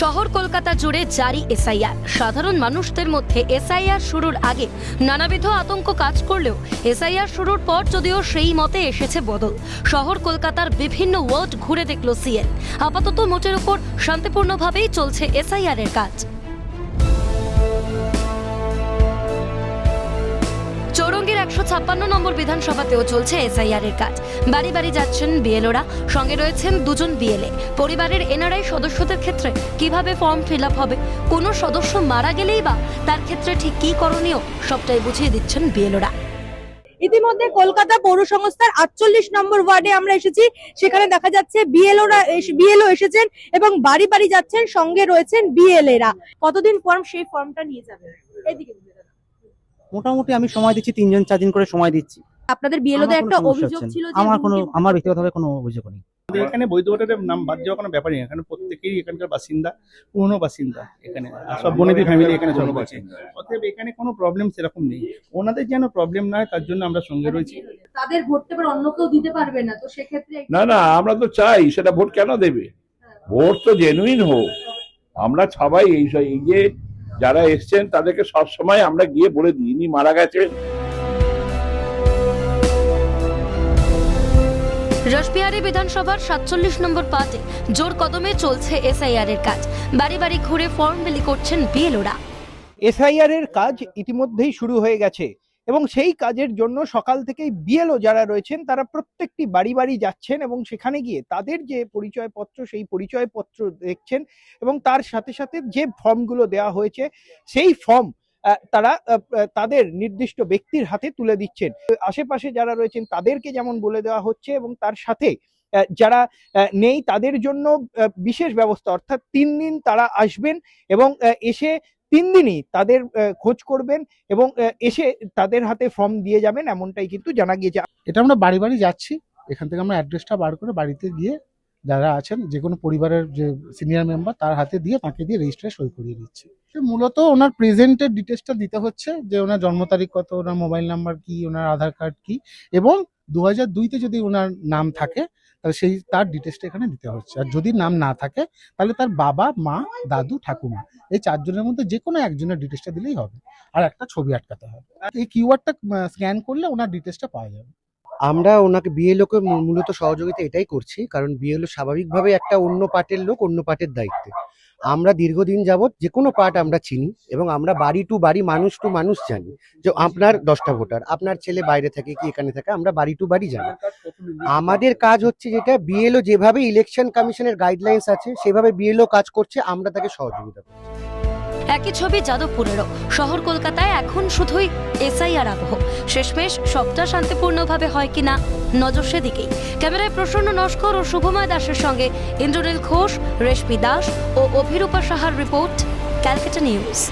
শহর কলকাতা জুড়ে জারি এসআইআর। সাধারণ মানুষদের মধ্যে এসআইআর শুরুর আগে নানাবিধ আতঙ্ক কাজ করলেও এসআইআর শুরুর পর যদিও সেই মতে এসেছে বদল। শহর কলকাতার বিভিন্ন ওয়ার্ড ঘুরে দেখল সিএন। আপাতত মোটের উপর শান্তিপূর্ণভাবেই চলছে এসআইআর এর কাজ। ছাপ্পান্ন নম্বর বিধানসভাতেও চলছে এসআইআর এর কাজ। বাড়ি বাড়ি যাচ্ছেন বিএলওরা, সঙ্গে রয়েছেন দুজন বিএলএ। পরিবারের এনআরআই সদস্যদের ক্ষেত্রে কীভাবে ফর্ম ফিল হবে? কোনো সদস্য মারা গেলেই বা তার ক্ষেত্রে ঠিক কী করণীয়? সবটাই বুঝিয়ে দিচ্ছেন বিএলওরা। ইতিমধ্যে কলকাতা পৌর সংস্থার আটচল্লিশ নম্বর ওয়ার্ডে আমরা এসেছি। সেখানে দেখা যাচ্ছে বিএলওরা বিএলও এসেছেন এবং বাড়ি বাড়ি যাচ্ছেন, সঙ্গে রয়েছেন বিএলএরা। কতদিন ফর্ম সেই ফর্মটা নিয়ে যাবেন এদিকে। মোটামুটি আমি সময় দিচ্ছি তিনজন চার দিন করে সময় দিচ্ছি। আপনাদের বিএলওদের আমার একটা কোনো অভিযোগ ছিল যে আমার কোনো আমার ব্যক্তিগতভাবে কোনো অভিযোগ নেই। আমাদের এখানে বৈধ ভোটারের নাম বাদ যাওয়ার কোনো ব্যাপারই নেই। এখানে প্রত্যেকেই এখানকার বাসিন্দা পুরনো বাসিন্দা এখানে। সব বনেদি ফ্যামিলি এখানে সব আছে অতএব এখানে কোনো প্রবলেম সেরকম নেই। ওনাদের যেন প্রবলেম না হয় তার জন্য আমরা সঙ্গে রয়েছি। তাদের ভোটটা এবার অন্য কেউ দিতে পারবে না তো সেক্ষেত্রে না না আমরা তো চাই সেটা ভোট কেন দেবে? ভোট তো জেনুইন হোক। আমরা সবাই এই যে যারা এসছেন তাদেরকে সব সময় আমরা গিয়ে বলে দিই ইনি মারা গেছেন। রসবিহারী বিধানসভার সাতচল্লিশ নম্বর পাতে জোর কদমে চলছে এসআইআর এর কাজ। বাড়ি বাড়ি ঘুরে ফর্ম বিলি করছেন বিএলওরা। এসআইআর এর কাজ ইতিমধ্যেই শুরু হয়ে গেছে। এবং সেই কাজের জন্য সকাল থেকেই বিএলও যারা রয়েছেন, তারা প্রত্যেকটি বাড়ি বাড়ি যাচ্ছেন এবং সেখানে গিয়ে তাদের যে পরিচয়পত্র, সেই পরিচয়পত্র দেখছেন এবং তার সাথে সাথে যে ফর্মগুলো দেওয়া হয়েছে, সেই ফর্ম তারা তাদের নির্দিষ্ট ব্যক্তির হাতে তুলে দিচ্ছেন। আশেপাশে যারা রয়েছেন, তাদেরকে যেমন বলে দেওয়া হচ্ছে এবং তার সাথে যারা নেই তাদের জন্য বিশেষ ব্যবস্থা, অর্থাৎ তিন দিন তারা আসবেন এবং এসে তিন দিনই তাদের খোঁজ করবেন এবং এসে তাদের হাতে ফর্ম দিয়ে যাবেন এমনটাই কিন্তু জানা গিয়েছে। এটা আমরা বাড়ি বাড়ি যাচ্ছি। এখান থেকে আমরা অ্যাড্রেসটা বার করে বাড়িতে গিয়ে যারা আছেন, যে কোনো পরিবারের যে সিনিয়র মেম্বার তার হাতে দিয়ে তাকে দিয়ে রেজিস্ট্রে সই করিয়ে দিচ্ছি। মূলত ওনার প্রেজেন্টের ডিটেলসটা দিতে হচ্ছে, যে ওনার জন্ম তারিখ কত, ওনার মোবাইল নাম্বার কি, ওনার আধার কার্ড কি এবং দু হাজার দুইতে যদি ওনার নাম থাকে, তাহলে সেই, তার ডিটেলসটা এখানে দিতে হচ্ছে। আর যদি নাম না থাকে, তাহলে তার বাবা, মা, দাদু, ঠাকুমা এই চারজনের মধ্যে যে কোনো একজনের ডিটেলসটা দিলেই হবে। আর একটা ছবি আটকাতে হবে। এই কিউআরটা স্ক্যান করলে ওনার ডিটেলসটা পাওয়া যাবে। আমরা ওনাকে বিএলওকে মূলত সহযোগিতা এটাই করছি, কারণ বিএলও স্বাভাবিকভাবে একটা অন্য পার্টের লোক অন্য পার্টের দায়িত্বে। আমরা দীর্ঘদিন যাবৎ যে কোনো পার্ট আমরা চিনি এবং আমরা বাড়ি টু বাড়ি, মানুষ টু মানুষ জানি। যে আপনার দশটা ভোটার, আপনার ছেলে বাইরে থাকে কি এখানে থাকে, আমরা বাড়ি টু বাড়ি জানি। আমাদের কাজ হচ্ছে যেটা বিএলও যেভাবে ইলেকশন কমিশনের গাইডলাইন্স আছে, সেভাবে বিএলও কাজ করছে, আমরা তাকে সহযোগিতা করছি। একই ছবি যাদবপুরেরও। শহর কলকাতায় এখন শুধুই এসআইআর আবহ। শেষমেশ সবটা শান্তিপূর্ণভাবে হয় কিনা নজর সেদিকেই। ক্যামেরায় প্রসন্ন নস্কর ও শুভময় দাসের সঙ্গে ইন্দ্রনীল ঘোষ, রেশমি দাস ও অভিরূপা সাহার রিপোর্ট, ক্যালকাটা নিউজ।